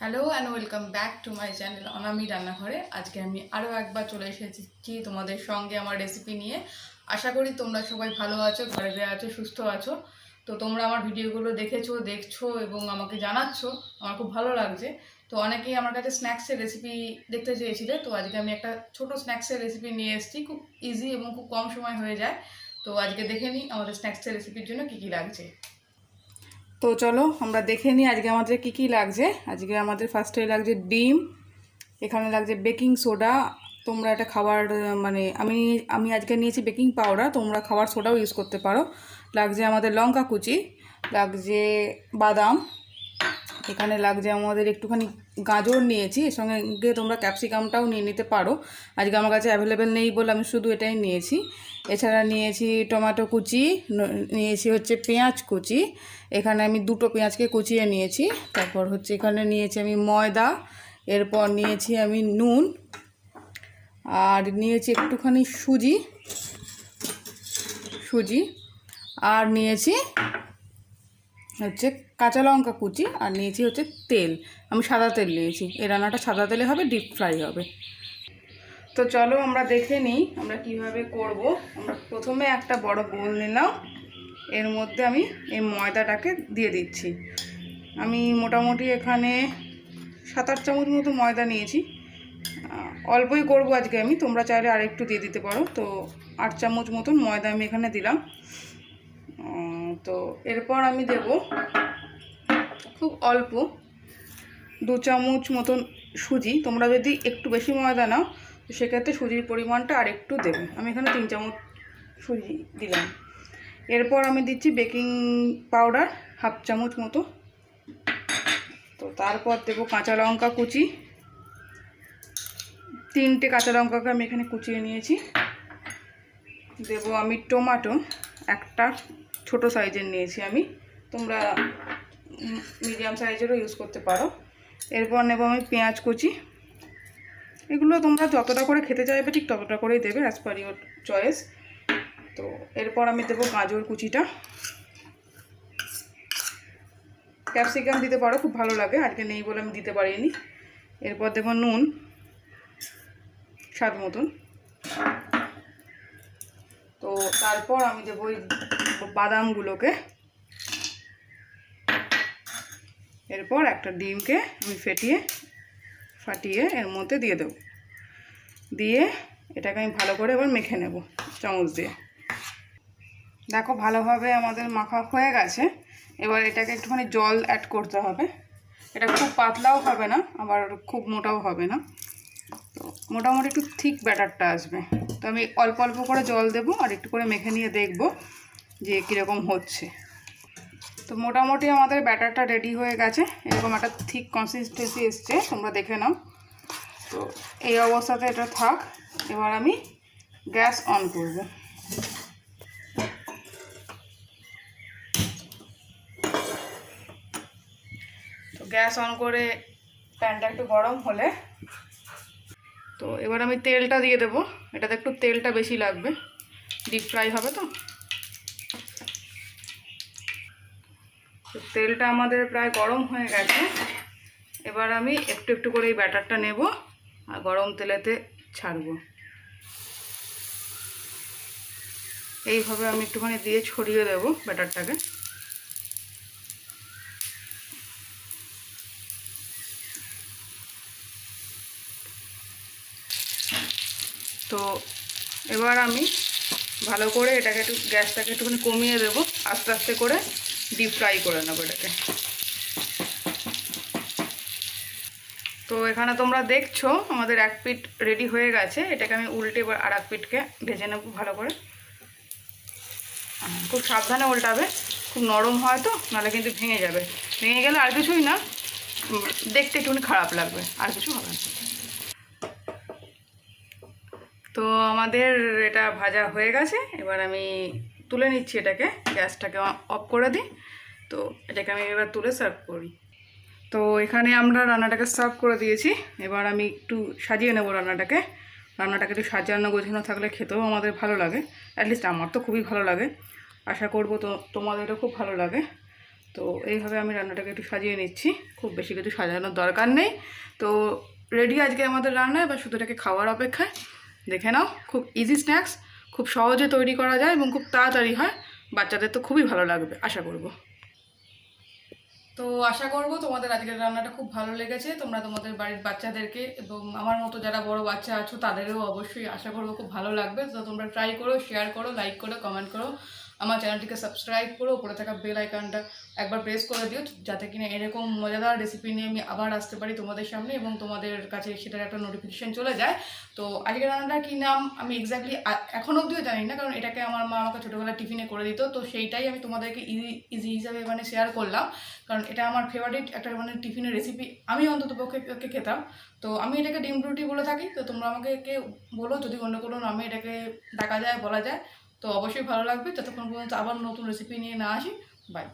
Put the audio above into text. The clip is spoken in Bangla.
Hello and welcome back to my channel Anami রান্নাঘরে আজকে আমি আরও একবার চলে এসেছি তোমাদের সঙ্গে আমার রেসিপি নিয়ে। আশা করি তোমরা সবাই ভালো আছো, ঘরে আছো, সুস্থ আছো। তো তোমরা আমার ভিডিওগুলো দেখেছ, দেখছ এবং আমাকে জানাচ্ছ, আমার খুব ভালো লাগছে। তো অনেকেই আমার কাছে স্ন্যাক্সের রেসিপি দেখতে চেয়েছিলে। তো আজকে আমি একটা ছোট স্ন্যাক্সের রেসিপি নিয়ে এসেছি, খুব ইজি এবং খুব কম সময় হয়ে যায়। তো আজকে দেখে নিই আমাদের স্ন্যাক্সের রেসিপির জন্য কী কী লাগছে। তো চলো আমরা দেখে নিই আজকে আমাদের কি কি লাগছে। আজকে আমাদের ফার্স্টে লাগছে ডিম, এখানে লাগছে বেকিং সোডা তোমরা একটা খাবার মানে আমি আমি আজকে নিয়েছি বেকিং পাউডার তোমরা খাবার সোডাও ইউজ করতে পারো। লাগছে আমাদের লঙ্কা কুচি, লাগছে বাদাম এখানে লাগছে আমাদের একটুখানি গাজর নিয়েছি, এর সঙ্গে তোমরা ক্যাপসিকামটাও নিয়ে নিতে পারো। আজকে আমার কাছে অ্যাভেলেবেল নেই বলে আমি শুধু এটাই নিয়েছি। এছাড়া নিয়েছি টমেটো কুচি নিয়েছি হচ্ছে পেঁয়াজ কুচি, এখানে আমি দুটো পেঁয়াজকে কুচিয়ে নিয়েছি। তারপর হচ্ছে এখানে নিয়েছি আমি ময়দা, এরপর নিয়েছি আমি নুন, আর নিয়েছি একটুখানি সুজি সুজি, আর নিয়েছি হচ্ছে কাঁচা লঙ্কা কুচি আর নিয়েছি হচ্ছে তেল। আমি সাদা তেল নিয়েছি। এই রান্নাটা সাদা তেলে হবে, ডিপ ফ্রাই হবে। তো চলো আমরা দেখে নিই আমরা কীভাবে করব। আমরা প্রথমে একটা বড় বোল নিলাম এর মধ্যে আমি এই ময়দাটাকে দিয়ে দিচ্ছি। আমি মোটামুটি এখানে সাত আট চামচ মতো ময়দা নিয়েছি। অল্পই করব আজকে আমি, তোমরা চাইলে আরেকটু দিয়ে দিতে পারো। তো আট চামচ মতন ময়দা আমি এখানে দিলাম। তো এরপর আমি দেব খুব অল্প দু চামচ মতন সুজি। তোমরা যদি একটু বেশি ময়দা নাও, তো সেক্ষেত্রে সুজির পরিমাণটা আর একটু দেবে। আমি এখানে তিন চামচ সুজি দিলাম। এরপর আমি দিচ্ছি বেকিং পাউডার হাফ চামচ মতো। তো তারপর দেবো কাঁচা লঙ্কা কুচি। তিনটে কাঁচা লঙ্কাকে আমি এখানে কুচিয়ে নিয়েছি। দেবো আমি টমাটো, একটা ছোট সাইজের নিয়েছি আমি। তোমরা মিডিয়াম সাইজেরও ইউজ করতে পারো। এরপর নেব আমি পেঁয়াজ কুচি। এগুলো তোমরা যতটা করে খেতে চাইবে ঠিক ততটা করেই দেবে অ্যাজ পার ইউর চয়েস তো এরপর আমি দেবো গাজর কুচিটা। ক্যাপসিকাম দিতে পারো, খুব ভালো লাগে। আজকে নেই বলে আমি দিতে পারিনি। এরপর দেবো নুন। স্বাদ মতন। তো তারপর আমি দেবো ওই বাদামগুলোকে এরপর একটা ডিমকে আমি ফেটিয়ে, ফাটিয়ে এর মধ্যে দিয়ে দেবো। দিয়ে এটাকে আমি ভালো করে এবার মেখে নেব চামচ দিয়ে। দেখো ভালোভাবে আমাদের মাখা হয়ে গেছে। এবার এটাকে একটুখানি জল অ্যাড করতে হবে। এটা খুব পাতলাও হবে না, আবার খুব মোটাও হবে না। তো মোটামুটি একটু থিক ব্যাটারটা আসবে। তো আমি অল্প অল্প করে জল দেবো আর একটু করে মেখে নিয়ে দেখব। যে কীরকম হচ্ছে। তো মোটামুটি আমাদের ব্যাটারটা রেডি হয়ে গেছে। এরকম একটা থিক কনসিস্টেন্সি এসছে, তোমরা দেখে নাও। তো এই অবস্থাতে এটা থাক, এবার আমি গ্যাস অন করব। তো গ্যাস অন করে প্যানটা একটু গরম হলে, তো এবার আমি তেলটা দিয়ে দেবো। এটাতে একটু তেলটা বেশি লাগবে। ডিপ ফ্রাই হবে তো? তো তেলটা আমাদের প্রায় গরম হয়ে গেছে। এবার আমি একটু একটু করে এই ব্যাটারটা নেব আর গরম তেলেতে ছাড়বো। এইভাবে আমি একটুখানি দিয়ে ছড়িয়ে দেবো ব্যাটারটাকে। তো এবার আমি ভালো করে এটাকে একটু গ্যাসটাকে একটুখানি কমিয়ে দেবো আস্তে আস্তে করে। ডিপ ফ্রাই করে নেব এটাকে। তো এখানে তোমরা দেখছ, আমাদের এক পিট রেডি হয়ে গেছে। এটাকে আমি উল্টে এবার আর এক পিটকে ভেজে নেব ভালো করে। খুব সাবধানে উল্টাবে। খুব নরম হয় তো, নাহলে কিন্তু ভেঙে যাবে। ভেঙে গেলে আর কিছুই না। দেখতে একটুখানি খারাপ লাগবে, আর কিছু হবে না। তো আমাদের এটা ভাজা হয়ে গেছে। এবার আমি তুলে নিচ্ছি এটাকে, গ্যাসটাকে অফ করে দিই। তো এটাকে আমি এবার তুলে সার্ভ করি। তো এখানে আমরা রান্নাটাকে সার্ভ করে দিয়েছি। এবার আমি একটু সাজিয়ে নেব রান্নাটাকে। রান্নাটাকে একটু সাজানো গোছানো থাকলে খেতেও আমাদের ভালো লাগে। অ্যাটলিস্ট আমার তো খুবই ভালো লাগে। আশা করব তো তোমাদেরও খুব ভালো লাগে। তো এইভাবে আমি রান্নাটাকে একটু সাজিয়ে নিচ্ছি। খুব বেশি কিছু সাজানোর দরকার নেই। তো রেডি আজকে আমাদের রান্না। এবার শুধু এটাকে খাওয়ার অপেক্ষায়। দেখে নাও, খুব ইজি স্ন্যাক্স খুব সহজে তৈরি করা যায় এবং খুব তাড়াতাড়ি হয়। বাচ্চাদের তো খুবই ভালো লাগবে, আশা করব। তো আশা করব তোমাদের আজকের রান্নাটা খুব ভালো লেগেছে। তোমরা তোমাদের বাড়ির বাচ্চাদেরকে এবং আমার মতো যারা বড় বাচ্চা আছো, তাদেরও অবশ্যই আশা করব খুব ভালো লাগবে। তো তোমরা ট্রাই করো শেয়ার করো লাইক করো কমেন্ট করো। আমার চ্যানেলটিকে সাবস্ক্রাইব করো, উপরে থাকা বেল আইকনটা একবার প্রেস করে দিও, যাতে কিনা এরকম মজাদার রেসিপি নিয়ে আমি আবার আসতে পারি তোমাদের সামনে এবং তোমাদের কাছে সেটার একটা নোটিফিকেশন চলে যায়। তো আজকের রান্নাটার কী নাম আমি এক্স্যাক্টলি এখন অবধিও জানি না, কারণ এটাকে আমার মা আমাকে ছোটোবেলায় টিফিনে করে দিত। তো সেইটাই আমি তোমাদেরকে ইজি ইজি হিসাবে মানে শেয়ার করলাম। কারণ এটা আমার ফেভারিট একটা মানে টিফিনের রেসিপি আমি অন্তত পক্ষে খেতাম। তো আমি এটাকে ডিম রুটি বলে থাকি। তো তোমরা আমাকে কে বলো, যদি অন্য কোনো নামে এটাকে ডাকা যায়, বলা যায় তো অবশ্যই ভালো লাগবে। যতক্ষণ পর্যন্ত আবার নতুন রেসিপি নিয়ে না আসি। বাই